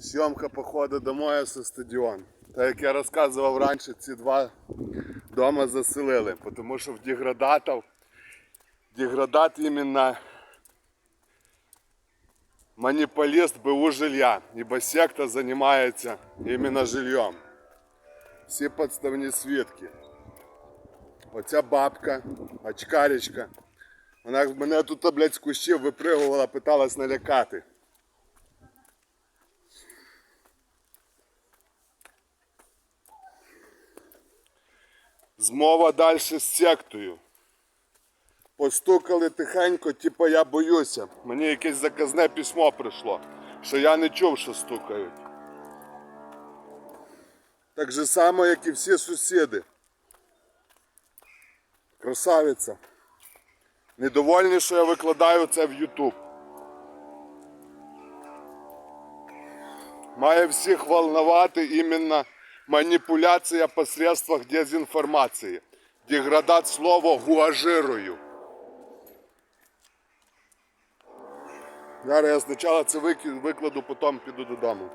Съемка походу домой со стадіон. Так як я розказував раніше, ці два дома заселили, тому що в деградатів деградат іменно монополіст БУ жилья, ибо секта займається іменно жильем. Всі підставні свідки. Оця бабка, очкаречка. Вона мене тут, блядь, з кущів випригувала, питалась налякати. Змова далі з сектою. Постукали тихенько, типу я боюся. Мені якесь заказне письмо прийшло, що я не чув, що стукають. Так же само, як і всі сусіди. Красавиця. Недовольні, що я викладаю це в YouTube. Має всіх волновати іменно маніпуляція посредствах дезінформації. Деградат слово гуажирую. Зараз я спочатку це викладу, потім піду додому.